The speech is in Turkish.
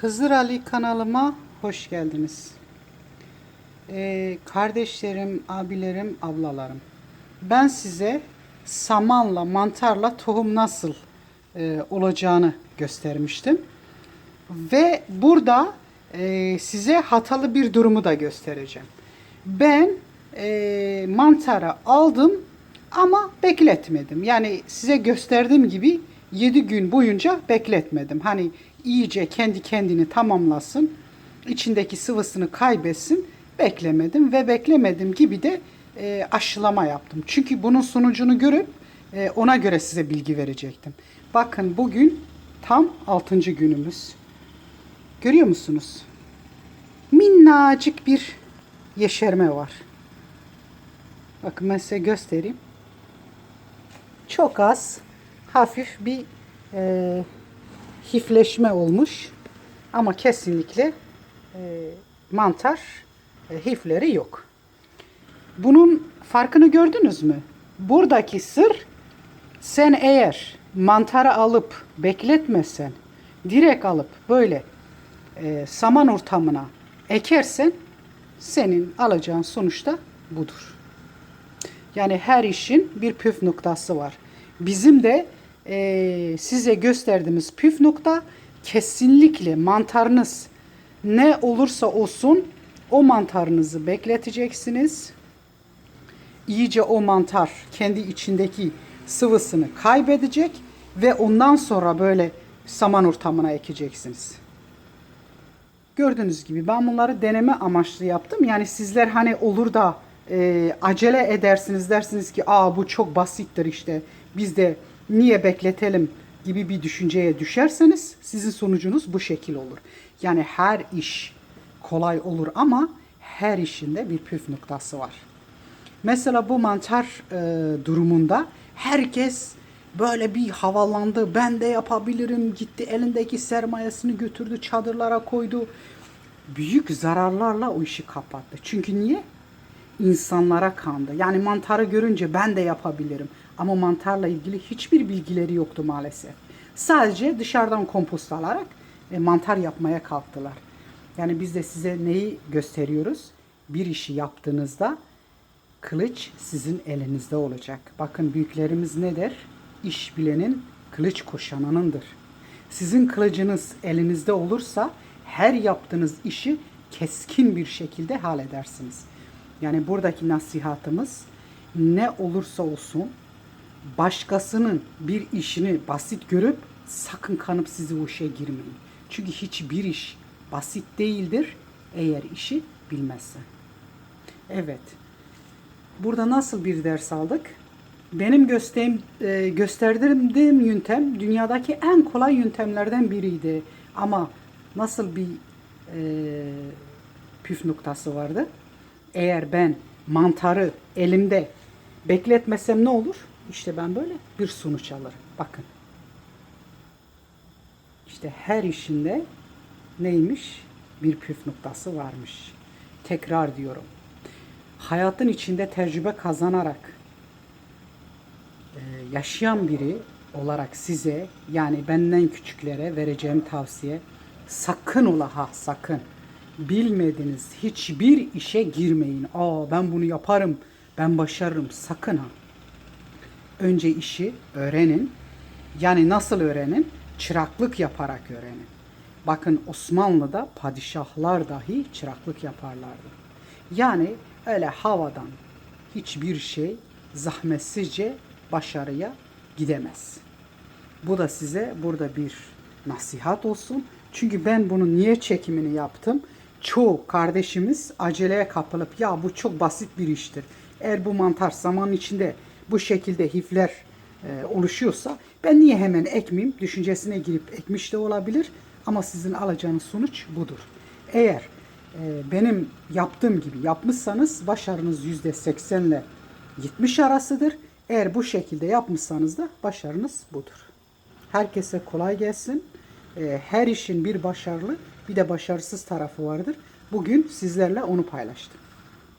Hızır Ali kanalıma hoş geldiniz. Ee, kardeşlerim, abilerim, ablalarım. Ben size samanla, mantarla tohum nasıl e, olacağını göstermiştim. Ve burada e, size hatalı bir durumu da göstereceğim. Ben e, mantara aldım ama bekletmedim. Yani size gösterdiğim gibi 7 gün boyunca bekletmedim. Hani iyice kendi kendini tamamlasın, içindeki sıvısını kaybetsin. Beklemedim ve beklemedim gibi de e, aşılama yaptım. Çünkü bunun sonucunu görüp e, ona göre size bilgi verecektim. Bakın bugün tam 6. günümüz. Görüyor musunuz? Minnacık bir yeşerme var. Bakın ben size göstereyim. Çok az, hafif bir e, hifleşme olmuş. Ama kesinlikle e, mantar e, hifleri yok. Bunun farkını gördünüz mü? Buradaki sır sen eğer mantarı alıp bekletmesen, direkt alıp böyle e, saman ortamına ekersen senin alacağın sonuçta budur. Yani her işin bir püf noktası var. Bizim de e, size gösterdiğimiz püf nokta kesinlikle mantarınız ne olursa olsun o mantarınızı bekleteceksiniz. İyice o mantar kendi içindeki sıvısını kaybedecek ve ondan sonra böyle saman ortamına ekeceksiniz. Gördüğünüz gibi ben bunları deneme amaçlı yaptım. Yani sizler hani olur da e, acele edersiniz dersiniz ki aa bu çok basittir işte biz de niye bekletelim gibi bir düşünceye düşerseniz sizin sonucunuz bu şekil olur. Yani her iş kolay olur ama her işinde bir püf noktası var. Mesela bu mantar e, durumunda herkes böyle bir havalandı. Ben de yapabilirim. Gitti elindeki sermayesini götürdü çadırlara koydu. Büyük zararlarla o işi kapattı. Çünkü niye? İnsanlara kandı. Yani mantarı görünce ben de yapabilirim. Ama mantarla ilgili hiçbir bilgileri yoktu maalesef. Sadece dışarıdan kompost alarak e, mantar yapmaya kalktılar. Yani biz de size neyi gösteriyoruz? Bir işi yaptığınızda kılıç sizin elinizde olacak. Bakın büyüklerimiz ne der? İş bilenin kılıç kuşananındır. Sizin kılıcınız elinizde olursa her yaptığınız işi keskin bir şekilde halledersiniz. Yani buradaki nasihatımız ne olursa olsun başkasının bir işini basit görüp sakın kanıp sizi o işe girmeyin. Çünkü hiçbir iş basit değildir eğer işi bilmezsen. Evet. Burada nasıl bir ders aldık? Benim gösterdiğim, e, gösterdiğim yöntem dünyadaki en kolay yöntemlerden biriydi. Ama nasıl bir e, püf noktası vardı? Eğer ben mantarı elimde bekletmesem ne olur? İşte ben böyle bir sonuç alırım. Bakın. İşte her işinde neymiş? Bir püf noktası varmış. Tekrar diyorum. Hayatın içinde tecrübe kazanarak e, yaşayan biri olarak size yani benden küçüklere vereceğim tavsiye sakın ola ha sakın bilmediğiniz hiçbir işe girmeyin. Aa ben bunu yaparım, ben başarırım sakın ha. Önce işi öğrenin. Yani nasıl öğrenin? Çıraklık yaparak öğrenin. Bakın Osmanlı'da padişahlar dahi çıraklık yaparlardı. Yani öyle havadan hiçbir şey zahmetsizce başarıya gidemez. Bu da size burada bir nasihat olsun. Çünkü ben bunun niye çekimini yaptım? Çoğu kardeşimiz aceleye kapılıp ya bu çok basit bir iştir. Eğer bu mantar zaman içinde bu şekilde hifler e, oluşuyorsa ben niye hemen ekmeyeyim düşüncesine girip ekmiş de olabilir. Ama sizin alacağınız sonuç budur. Eğer e, benim yaptığım gibi yapmışsanız başarınız yüzde 80 ile 70 arasıdır. Eğer bu şekilde yapmışsanız da başarınız budur. Herkese kolay gelsin. E, her işin bir başarılı bir de başarısız tarafı vardır. Bugün sizlerle onu paylaştım.